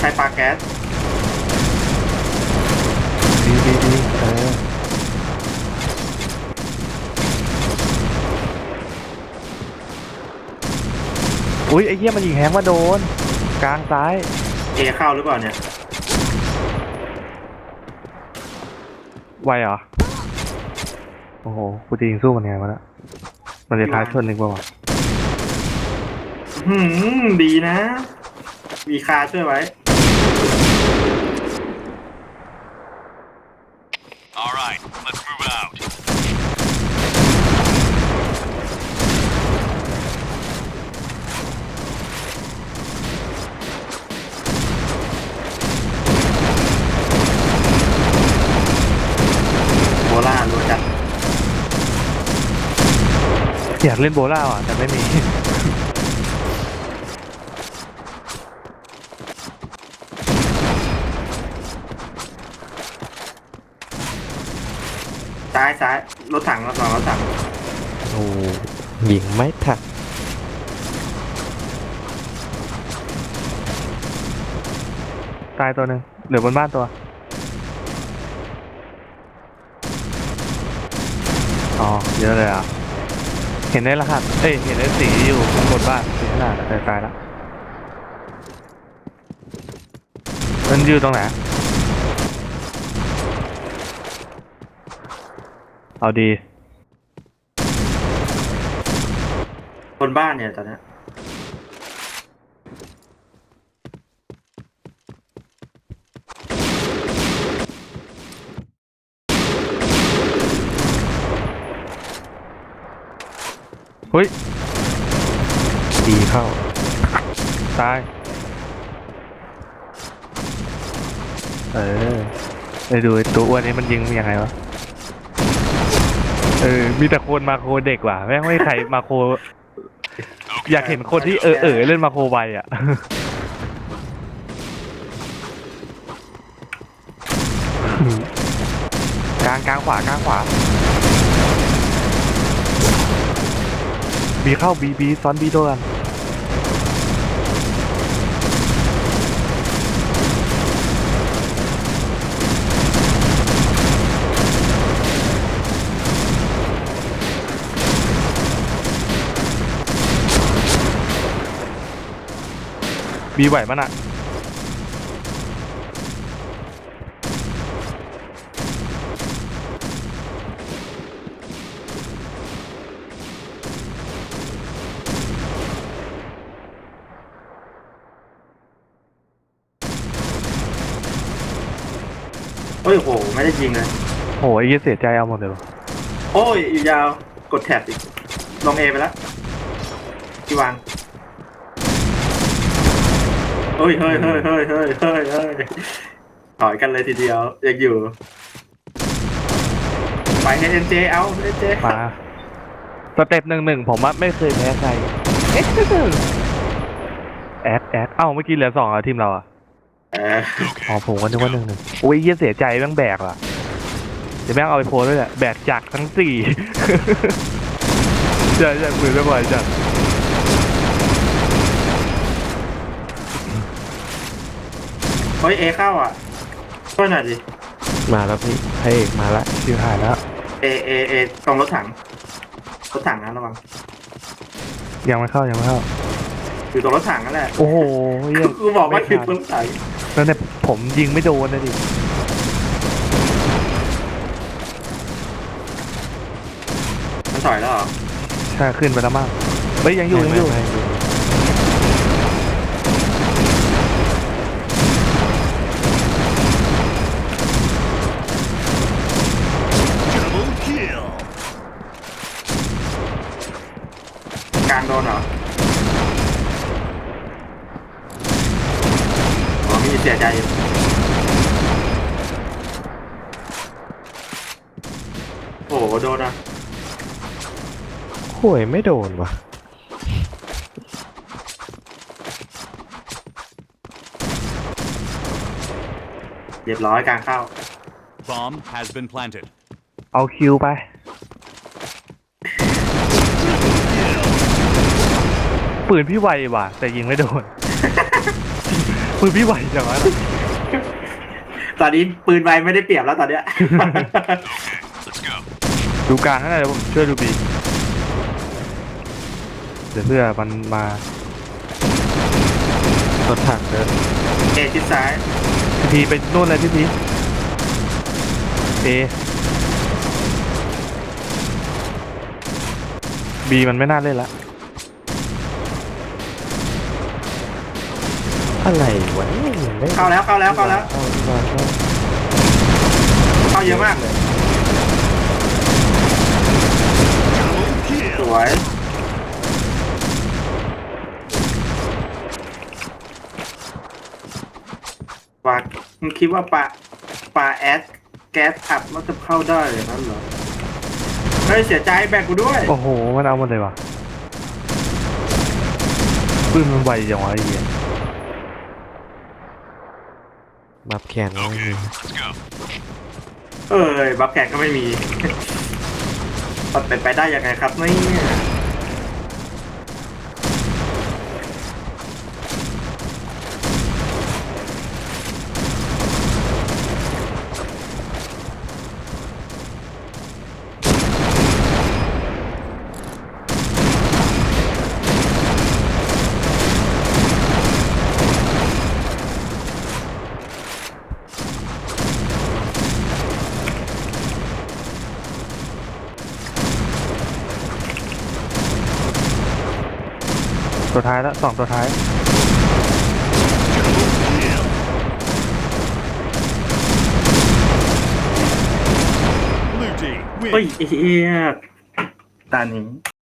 ใช้ปลาแก๊สดีดีดีเอออุ้ยไอ้เหี้ยมันยิงแฮงมาโดน กลางซ้ายเอเข้าหรือเปล่าเนี่ยไวเหรอ โอ้โห กูจะยิงสู้มันไงวะเนี่ยมันจะท้ายชนหนึ่งป่าวะหืมดีนะ มีคาช่วยไว้ All right, let's move out. โบราณรู้จักอยากเล่นโบล่าอะ แต่ไม่มี ซ้ายซ้ายรถถังรถถังรถถังโอ้ยิงไม่ทันตายตัวหนึ่งเหลือบนบ้านตัว อ๋อ เยอะเลยอะ เห็นในรหัส เอ้ย เห็นในสีอยู่ข้างบนบ้านสีขนาดแต่ตายแล้วมันอยู่ตรงไหน เอาดี บนบ้านเนี่ยตอนเนี้ยเฮ้ย ดีเข้า ตาย เออไปดูไอ้ตัวอ้วนนี้มันยิงยังไงวะ เออ มีแต่คนมาโคเด็กว่ะ แม่งไม่มีใครมาโค อยากเห็นคนที่เออเออเล่นมาโคไวอะ กลางกลางขวากลางขวา บีเข้าบีบีซ้อนบีโดนกัน บีไหวมันอะโอ้ยโห ไม่ได้ยิงเลย โหไอ้เหี้ยเสียใจเอาหมดเลยวะโอ้ยอยู่ยาว กดแท็บอีก ลงเอไปแล้วที่วาง เฮ้ยเฮ้ยเฮ้ยเฮ้ยเฮ้ยเฮ้ยเฮ้ยถอยกันเลยทีเดียวยังอยู่ ไปเอ็นเจเอาเอ็นเจมาสเต็ปหนึ่งหนึ่งผมว่าไม่เคยแพ้ใครเอ๊ะแอดแอดเอ้าเมื่อกี้เหลือสองอะทีมเราอะเอออ๋อผมก็นึกว่าหนึ่งหนึ่งโอ้ยเหี้ยเสียใจแม่งแบกว่ะเดี๋ยวแม่งเอาไปโพสด้วยแหละแบกจากทั้งสี่ ใช่ใช่มือไม่ไหวจัด เฮ้ยเอเข้าอะช่วยหน่อยดิมาแล้วพี่พระเอกมาแล้วชิวหายแล้ว เอเอเอตรงรถถังรถถังนะระวังยังไม่เข้ายังไม่เข้า อยู่ตรงรถถังนั่นแหละโอ้โหเหี้ยกูบอกว่าอยู่ตรงรถถังแล้วเนี่ยผมยิงไม่โดนเลยดิมันถอยแล้วเหรอใช่ขึ้นไปแล้วมั้งเฮ้ยยังอยู่ยังอยู่ ไม่ไม่ไม่ Double kill. กลางโด นเหรออ๋อมีเสียใจอยู่โอ้โหโดนอะโอ้ยไม่โดนว่ะเรียบร้อยกลางเข้า Bomb has been planted. เอาคิวไป ปืนพี่ไวว่ะ แต่ยิงไม่โดน ปืนพี่ไหวจังวะตอนนี้ปืนไวไม่ได้เปรียบแล้วตอนเนี้ย Let's go. ดูกลางให้หน่อยเดี๋ยวผมช่วยดูบีเดี๋ยวเพื่อมันมารถถังเดินเอชิดซ้ายพี่พีไปนู่นเลยพี่พีเอบีมันไม่น่าเล่นละ อะไรวะยังไม่เข้าแล้วเข้าแล้วเข้าแล้วเข้ามาเข้าเข้าเยอะมากเลย Double ส kill. วยปลามึงคิดว่าปลาปลาแอสแก๊สอัดมันจะเข้าได้อย่างนั้นเหรอเฮ้ยเสียใจแบ่งกูด้วยโอ้โหมันเอาหมดเลยว่ะปืนมันไวจังวะไอ้เหี้ย บับแขนก็ไม่ Okay, มี let's go. เอ้ยบัฟแกนก็ไม่มีมันเป็นไปได้ยังไงครับเนี่ย ตัวท้ายแล้วสองตัวท้าย Double kill. Blue team เฮ้ย win. ไอ้เฮียตานี้